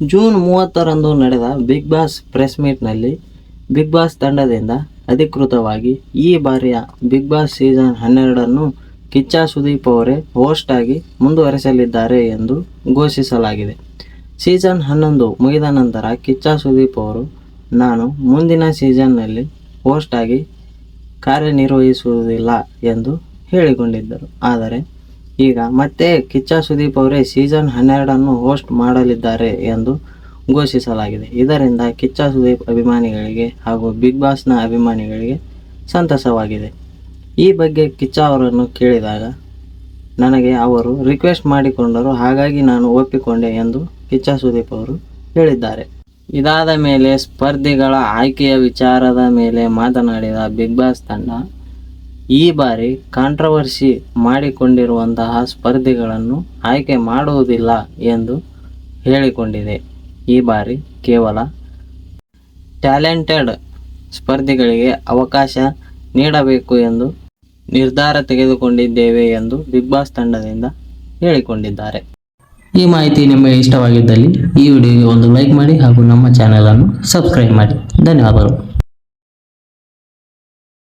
June ಮೂವತ್ತರಂದು ನಡೆದ big boss press ಮೀಟ್ನಲ್ಲಿ ಬಿಗ್ ಬಾಸ್ ತಂಡದಿಂದ ಅಧಿಕೃತವಾಗಿ ಈ ಬಾರಿಯ ಬಿಗ್ ಬಾಸ್ ಸೀಸನ್ ಹನ್ನೆರಡನ್ನು ಕಿಚ್ಚ ಸುದೀಪ್ ಅವರೇ ಹೋಸ್ಟ್ ಆಗಿ ಮುಂದುವರೆಸಲಿದ್ದಾರೆ ಎಂದು ಘೋಷಿಸಲಾಗಿದೆ. ಸೀಸನ್ ಹನ್ನೊಂದು ಮುಗಿದ ನಂತರ ಕಿಚ್ಚ ಸುದೀಪ್ ಅವರು, ನಾನು ಮುಂದಿನ ಸೀಸನ್ನಲ್ಲಿ ಹೋಸ್ಟ್ ಆಗಿ ಕಾರ್ಯನಿರ್ವಹಿಸುವುದಿಲ್ಲ ಎಂದು ಹೇಳಿಕೊಂಡಿದ್ದರು. ಆದರೆ ಈಗ ಮತ್ತೆ ಕಿಚ್ಚ ಸುದೀಪ್ ಅವರೇ ಸೀಸನ್ ಹನ್ನೆರಡನ್ನು ಹೋಸ್ಟ್ ಮಾಡಲಿದ್ದಾರೆ ಎಂದು ಘೋಷಿಸಲಾಗಿದೆ. ಇದರಿಂದ ಕಿಚ್ಚ ಸುದೀಪ್ ಅಭಿಮಾನಿಗಳಿಗೆ ಹಾಗೂ ಬಿಗ್ ಬಾಸ್ನ ಅಭಿಮಾನಿಗಳಿಗೆ ಸಂತಸವಾಗಿದೆ. ಈ ಬಗ್ಗೆ ಕಿಚ್ಚ ಅವರನ್ನು ಕೇಳಿದಾಗ, ನನಗೆ ಅವರು ರಿಕ್ವೆಸ್ಟ್ ಮಾಡಿಕೊಂಡರು, ಹಾಗಾಗಿ ನಾನು ಒಪ್ಪಿಕೊಂಡೆ ಎಂದು ಕಿಚ್ಚ ಸುದೀಪ್ ಅವರು ಹೇಳಿದ್ದಾರೆ. ಇದಾದ ಮೇಲೆ ಸ್ಪರ್ಧಿಗಳ ಆಯ್ಕೆಯ ವಿಚಾರದ ಮೇಲೆ ಮಾತನಾಡಿದ ಬಿಗ್ ಬಾಸ್ ತಂಡ ಈ ಬಾರಿ ಕಾಂಟ್ರವರ್ಸಿ ಮಾಡಿಕೊಂಡಿರುವಂತಹ ಸ್ಪರ್ಧಿಗಳನ್ನು ಆಯ್ಕೆ ಮಾಡುವುದಿಲ್ಲ ಎಂದು ಹೇಳಿಕೊಂಡಿದೆ. ಈ ಬಾರಿ ಕೇವಲ ಟ್ಯಾಲೆಂಟೆಡ್ ಸ್ಪರ್ಧಿಗಳಿಗೆ ಅವಕಾಶ ನೀಡಬೇಕು ಎಂದು ನಿರ್ಧಾರ ತೆಗೆದುಕೊಂಡಿದ್ದೇವೆ ಎಂದು ಬಿಗ್ ಬಾಸ್ ತಂಡದಿಂದ ಹೇಳಿಕೊಂಡಿದ್ದಾರೆ. ಈ ಮಾಹಿತಿ ನಿಮಗೆ ಇಷ್ಟವಾಗಿದ್ದಲ್ಲಿ ಈ ವಿಡಿಯೋಗೆ ಒಂದು ಲೈಕ್ ಮಾಡಿ ಹಾಗೂ ನಮ್ಮ ಚಾನೆಲ್ ಅನ್ನು ಸಬ್ಸ್ಕ್ರೈಬ್ ಮಾಡಿ. ಧನ್ಯವಾದಗಳು.